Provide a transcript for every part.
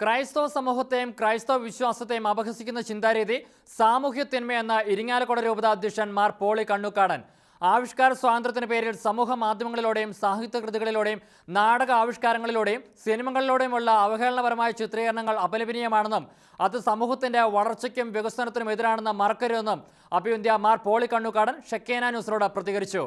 ക്രൈസ്തവ സമൂഹത്തെയും ക്രൈസ്തവ വിശ്വാസത്തെയും അപഹസിക്കുന്ന ചിന്താരീതി സാമൂഹ്യത്തിന്മ എന്ന ഇരിങ്ങാലക്കുട രൂപത അധ്യക്ഷൻ മാർ പോളി കണ്ണുക്കാടൻ. ആവിഷ്കാര സ്വാതന്ത്ര്യത്തിന് പേരിൽ സമൂഹ മാധ്യമങ്ങളിലൂടെയും സാഹിത്യ കൃതികളിലൂടെയും നാടക ആവിഷ്കാരങ്ങളിലൂടെയും സിനിമകളിലൂടെയുമുള്ള അവഹേളനപരമായ ചിത്രീകരണങ്ങൾ അപലപനീയമാണെന്നും അത് സമൂഹത്തിന്റെ വളർച്ചയ്ക്കും വികസനത്തിനും എതിരാണെന്ന് മറക്കരുതെന്നും അഭിയന്ത്യ മാർ പോളി കണ്ണുക്കാടൻ ഷെക്കേന ന്യൂസിനോട് പ്രതികരിച്ചു.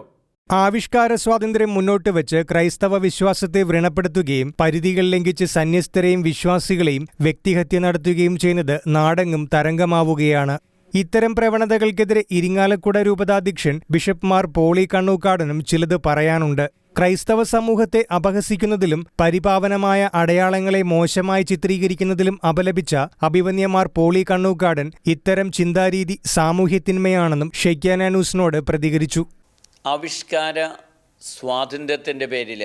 ആവിഷ്കാര സ്വാതന്ത്ര്യം മുന്നോട്ട് വെച്ച് ക്രൈസ്തവ വിശ്വാസത്തെ വ്രണപ്പെടുത്തുകയും പരിധികൾ ലംഘിച്ച് സന്യസ്തരെയും വിശ്വാസികളെയും വ്യക്തിഹത്യ നടത്തുകയും ചെയ്യുന്നത് നാടെങ്ങും തരംഗമാവുകയാണ്. ഇത്തരം പ്രവണതകൾക്കെതിരെ ഇരിങ്ങാലക്കുട രൂപതാധ്യക്ഷൻ ബിഷപ്പ്മാർ പോളി കണ്ണൂക്കാടനും ചിലത് പറയാനുണ്ട്. ക്രൈസ്തവ സമൂഹത്തെ അപഹസിക്കുന്നതിലും പരിപാവനമായ അടയാളങ്ങളെ മോശമായി ചിത്രീകരിക്കുന്നതിലും അപലപിച്ച അഭിവന്യമാർ പോളി കണ്ണൂക്കാടൻ ഇത്തരം ചിന്താരീതി സാമൂഹ്യത്തിന്മയാണെന്നും ഷെയ്ക്കാന ന്യൂസിനോട് പ്രതികരിച്ചു. ആവിഷ്കാര സ്വാതന്ത്ര്യത്തിന്റെ പേരിൽ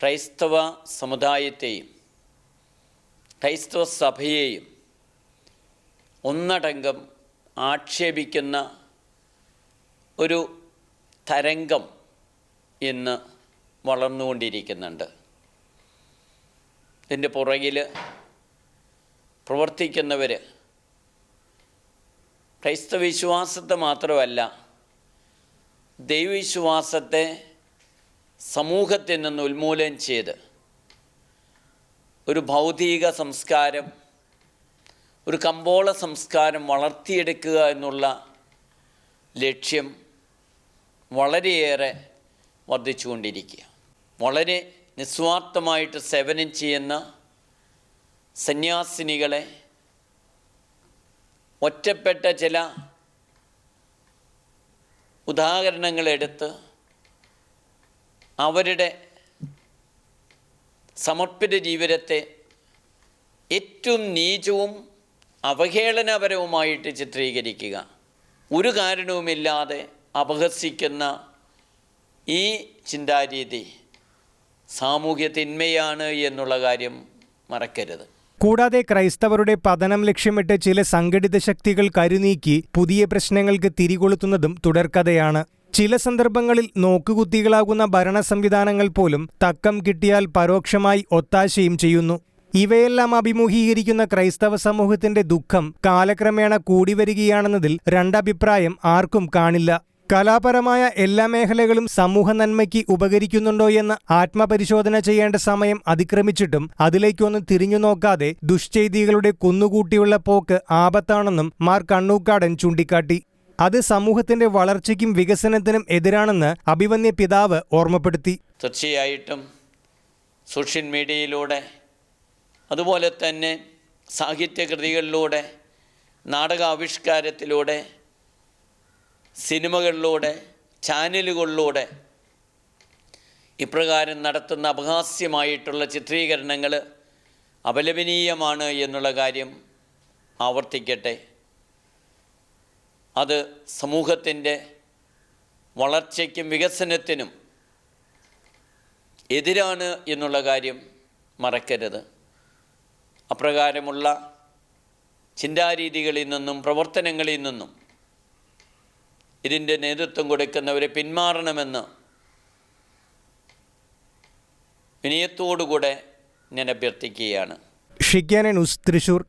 ക്രൈസ്തവ സമുദായത്തെയും ക്രൈസ്തവ സഭയെയും ഒന്നടങ്കം ആക്ഷേപിക്കുന്ന ഒരു തരംഗം ഇന്ന് വളർന്നുകൊണ്ടിരിക്കുന്നുണ്ട്. ഇതിന്റെ പുറകിൽ പ്രവർത്തിക്കുന്നവർ ക്രൈസ്തവ വിശ്വാസത്തെ മാത്രമല്ല ദൈവവിശ്വാസത്തെ സമൂഹത്തിൽ നിന്ന് ഉന്മൂലനം ചെയ്ത് ഒരു ഭൗതിക സംസ്കാരം ഒരു കമ്പോള സംസ്കാരം വളർത്തിയെടുക്കുക എന്നുള്ള ലക്ഷ്യം വളരെയേറെ വർദ്ധിച്ചുകൊണ്ടിരിക്കുക. വളരെ നിസ്വാർത്ഥമായിട്ട് സേവനം ചെയ്യുന്ന സന്യാസിനികളെ ഒറ്റപ്പെട്ട ചില ഉദാഹരണങ്ങളെടുത്ത് അവരുടെ സമർപ്പിത ജീവിതത്തെ ഏറ്റവും നീചവും അവഹേളനപരവുമായിട്ട് ചിത്രീകരിക്കുക. ഒരു കാരണവുമില്ലാതെ അപഹസിക്കുന്ന ഈ ചിന്താരീതി സാമൂഹ്യ തിന്മയാണ് എന്നുള്ള കാര്യം മറക്കരുത്. കൂടാതെ ക്രൈസ്തവരുടെ പതനം ലക്ഷ്യമിട്ട് ചില സംഘടിത ശക്തികൾ കരുനീക്കി പുതിയ പ്രശ്നങ്ങൾക്ക് തിരികൊളുത്തുന്നതും തുടർക്കഥയാണ്. ചില സന്ദർഭങ്ങളിൽ നോക്കുകുത്തികളാകുന്ന ഭരണ സംവിധാനങ്ങൾ പോലും തക്കം കിട്ടിയാൽ പരോക്ഷമായി ഒത്താശയും ചെയ്യുന്നു. ഇവയെല്ലാം അഭിമുഖീകരിക്കുന്ന ക്രൈസ്തവ സമൂഹത്തിന്റെ ദുഃഖം കാലക്രമേണ കൂടിവരികയാണെന്നതിൽ രണ്ടഭിപ്രായം ആർക്കും കാണില്ല. കലാപരമായ എല്ലാ മേഖലകളും സമൂഹ നന്മയ്ക്ക് ഉപകരിക്കുന്നുണ്ടോ എന്ന് ആത്മപരിശോധന ചെയ്യേണ്ട സമയം അതിക്രമിച്ചിട്ടും അതിലേക്കൊന്ന് തിരിഞ്ഞു നോക്കാതെ ദുഷ്ചെയ്തികളുടെ കുന്നുകൂട്ടിയുള്ള പോക്ക് ആപത്താണെന്നും മാർ കണ്ണൂക്കാടൻ ചൂണ്ടിക്കാട്ടി. അത് സമൂഹത്തിന്റെ വളർച്ചയ്ക്കും വികസനത്തിനും എതിരാണെന്ന് അഭിവന്യ പിതാവ് ഓർമ്മപ്പെടുത്തി. തീർച്ചയായിട്ടും സോഷ്യൽ മീഡിയയിലൂടെ അതുപോലെ തന്നെ സാഹിത്യകൃതികളിലൂടെ നാടകാവിഷ്കാരത്തിലൂടെ സിനിമകളിലൂടെ ചാനലുകളിലൂടെ ഇപ്രകാരം നടത്തുന്ന അപഹാസ്യമായിട്ടുള്ള ചിത്രീകരണങ്ങൾ അപലപനീയമാണ് എന്നുള്ള കാര്യം ആവർത്തിക്കട്ടെ. അത് സമൂഹത്തിന്റെ വളർച്ചയ്ക്കും വികസനത്തിനും എതിരാണ് എന്നുള്ള കാര്യം മറക്കരുത്. അപ്രകാരമുള്ള ചിന്താരീതികളിൽ നിന്നും പ്രവർത്തനങ്ങളിൽ നിന്നും ഇതിന്റെ നേതൃത്വം കൊടുക്കുന്നവരെ പിന്മാറണമെന്ന് വിനയത്തോടുകൂടെ ഞാൻ അഭ്യർത്ഥിക്കുകയാണ്. ഷിഗ്യാന ന്യൂസ് തൃശൂർ.